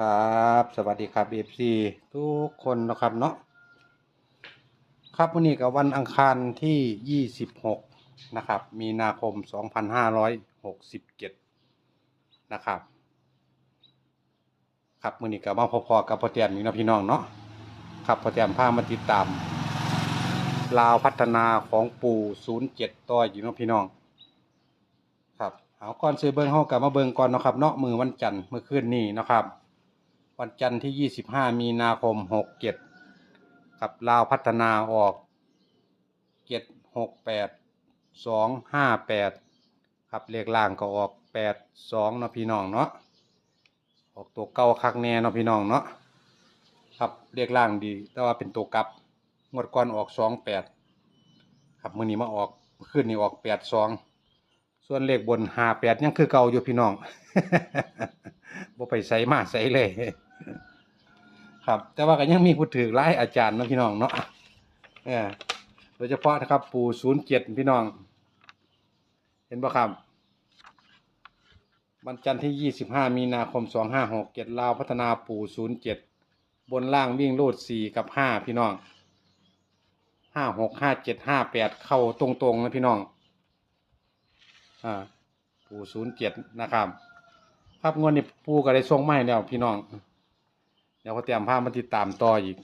ครับ สวัสดีครับเอฟซีทุกคนนะครับเนาะครับวันนี้กับวันอังคารที่ 26 นะครับ มีนาคม 2567 นะครับ ครับวันนี้กับมาพอๆกับพ่อแต้มนี่นะพี่น้องเนาะครับพ่อแต้มพามาติดตาม ลาวพัฒนาของปู่ 07 ต่ออยู่นะพี่น้องครับเอาก่อนซื้อเบิ้งเฮากลับมาเบิ้งก่อนนะครับเนาะมือวันจันทร์เมื่อคืนนี้นะครับ วันจันทร์ที่ 25 มีนาคม 67ครับลาวพัฒนาออก 768 258 ครับเลขล่างก็ออก 82เนาะพี่น้องเนาะออกตัวเก่าคักแน่เนาะพี่น้องเนาะครับเลขล่างดี แต่ว่าเป็นตัวกลับงวดก่อนออก 28 ครับมือนี้มาออกเมื่อคืนนี้ออก 82 ส่วนเลขบน 58 ยังคือเก่าอยู่พี่น้องบ่ไปใส่มาใส่เลย ครับ แต่ว่าก็ยังมีผู้ถือหลาอาจารย์นะพี่น้องเนาะเออโดยเฉพาะนะครับปู่ศูนย์เจ็ดพี่น้อง เห็นบ่ครับวันจันทร์ที่ยี่สิบห้ามีนาคมสองห้าหกเจ็ดลาวพัฒนาปู่ศูนย์เจ็ดบนล่างวิ่งรูดสี่กับห้าพี่น้องห้าหกห้าเจ็ดห้าแปดเข้าตรงๆ นะพี่น้อง อ่า ปู่ศูนย์เจ็ดนะครับ ครับงวดนี้ปูก็ได้ส่งมาให้แล้วพี่น้อง เดี๋ยวเขาเตรียมภาพมาติดตามต่ออีก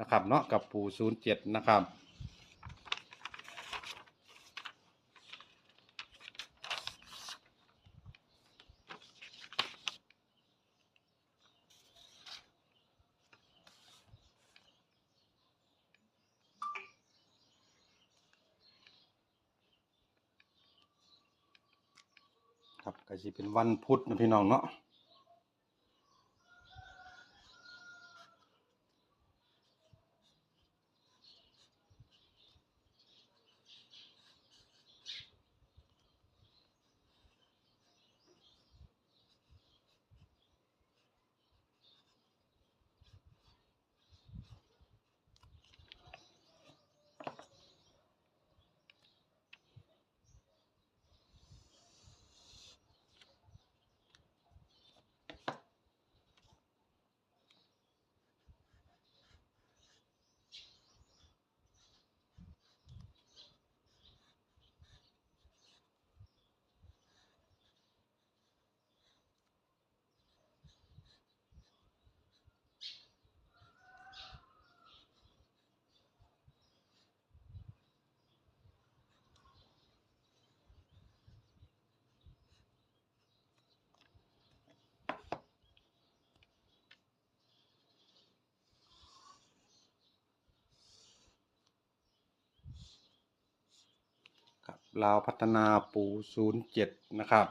นะครับ เนาะกับปูศูนย์เจ็ดนะครับครับก็สิเป็นวันพุธนะพี่น้องเนาะ ลาวพัฒนาปูศูนย์เจ็ดนะครับ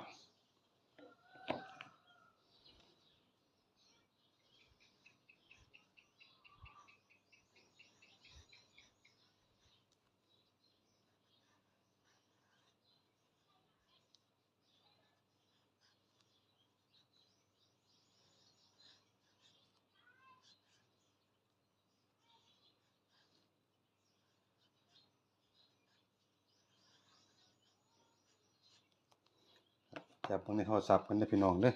จับเบิ่งในโทรศัพท์กันนะพี่น้องเด้อ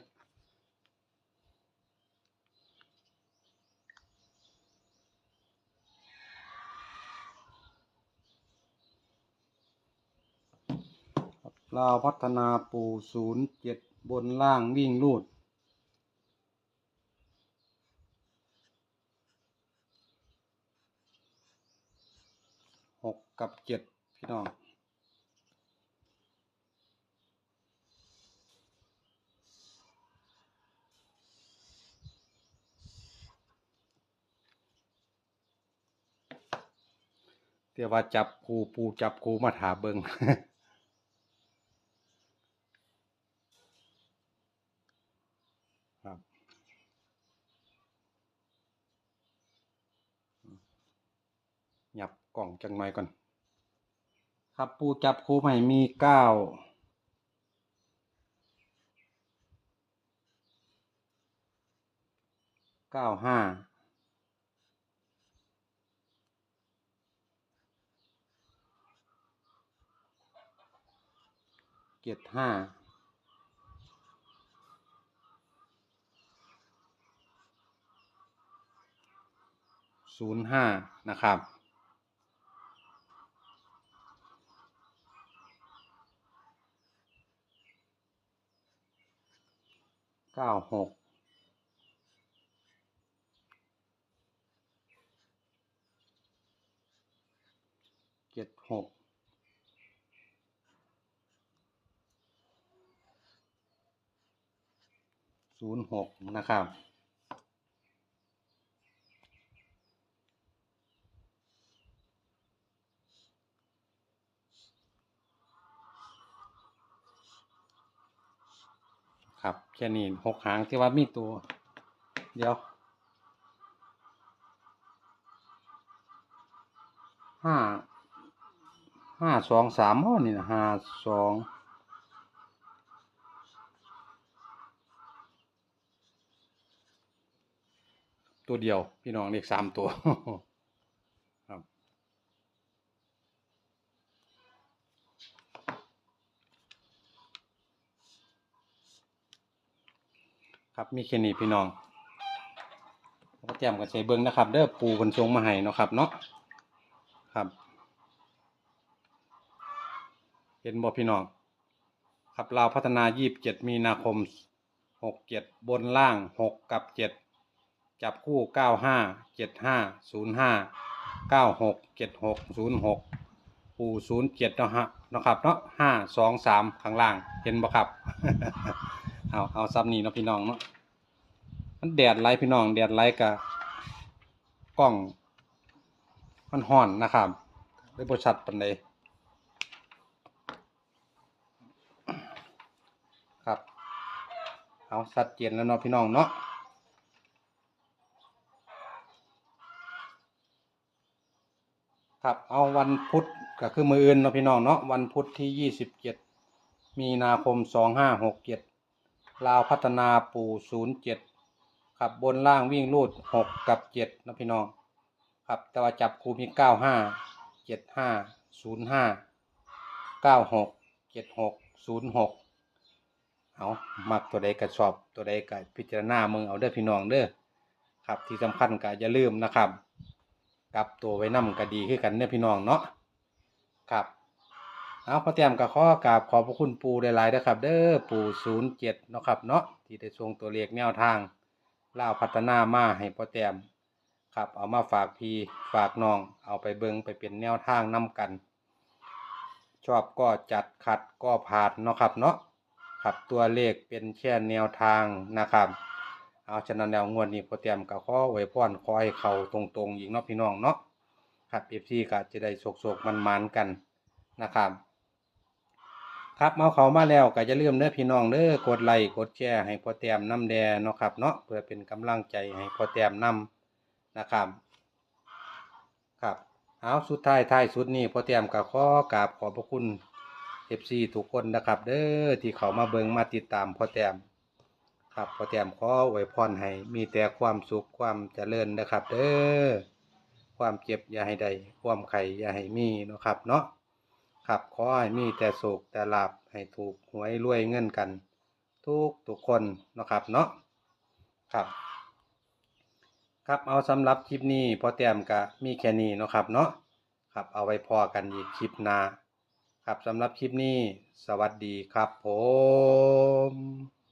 ครับลาวพัฒนาปูศูนย์เจ็ดบนล่างวิ่งรูด หกกับเจ็ดพี่น้อง เดี๋ยวว่าจับครูปูจับครูมาถาเบิงครับหยับกล่องจังหน่อยก่อน ครับปูจับครูใหม่มีเก้าเก้าห้า เจ็ดห้าศูนย์ห้านะครับเก้าหกเจ็ดหก ศูนย์หกนะครับ ครับแค่นี้หกหางที่ว่ามีตัว เดี๋ยวห้าห้าสองสามอ้อนี่นะห้าสอง ตัวเดียว พี่น้องเลขสามตัวครับครับมีแค่นี้พี่น้องแล้วก็แจมกันใส่เบิ้งนะครับ เด้อปูคนทรงมาให้เนาะครับเนาะครับเห็นบ่พี่น้องครับเราวพัฒนา27มีนาคม67บนล่าง6กับ7จั จับคู่ 95 75 05 96 76 06 ปู07เนาะฮะเนะครับเนาะ5 2 3 ข้างล่าง เห็นบ่ครับ เอา เอาซับนี้เนาะพี่น้องเนาะ มันแดดไล่พี่น้อง แดดไล่กับกล้อง มันห่อนนะครับเลยบ่ชัดปานใดครับ เอาชัดเจนแล้วเนาะพี่น้องเนาะ ครับเอาวันพุธก็คือมืออื่นเนาะพี่น้องเนาะวันพุธที่27มีนาคม2567ลาวพัฒนาปู่ศูนย์เจ็ดครับบนล่างวิ่งรูดหกกับเจ็ดนะพี่น้องครับแต่ว่าจับคูมีเก้าห้าเจ็ดห้าศูนย์ห้าเก้าหกเจ็ดหกศูนย์หกเอามักตัวใดก็ชอบตัวใดก็พิจารณามึงเอาเด้อพี่น้องเด้อครับที่สำคัญก็อย่าลืมนะครับ กลับตัวไว้นำก็ดีขึ้นกันเด้อพี่น้องเนาะครับเอาพอเตรียมกับข้อกราบขอบพระคุณปูหลายๆนะครับ เด้อปูศูนย์เจ็ดนาะครับเนาะที่ได้ส่งตัวเลขแนวทางเล่าพัฒนามาให้พอเตรียมครับเอามาฝากพี่ฝากน้อง เอาไปเบิงไปเป็นแนวทางนํกัน ชอบก็จัดขัดก็ผ่านเนาะครับเนาะครับตัวเลขเป็นแค่แนวทางนะครับ เอาฉะนั้นแล้วงวดนี้พอเตรียมกับข้อไว้พรขอให้เขาตรงๆอีกเนาะพี่น้องเนาะครับเอฟซีก็จะได้โศกๆมันๆกันนะครับ ครับเอาเขามาแล้วก็อย่าลืมเด้อพี่น้องเด้อกดไลค์กดแชร์ให้พอแต้มน้ำแดเนาะครับเนาะเพื่อเป็นกำลังใจให้พอแต้มนำนะครับครับเอาสุดท้ายท้ายสุดนี้พอแต้มก็ขอกราบขอบพระคุณ FC ทุกคนนะครับ เด้อที่เขามาเบิงมาติดตามพอแต้ม ครับพ่อแต้มขอไว้พรให้มีแต่ความสุขความเจริญนะครับเด้อความเจ็บอย่าให้ได้ความไข่อย่าให้มีเนาะครับเนาะครับขอให้มีแต่สุขแต่ลาบให้ถูกหวยรวยเงินกัน ทุกทุกคนเนาะครับเนาะครับครับเอาสำหรับคลิปนี้พอเตรียมกะมีแค่นี้เนาะครับเนาะครับเอาไว้พอกันอีกคลิปหน้าครับสำหรับคลิปนี้ สวัสดีครับผม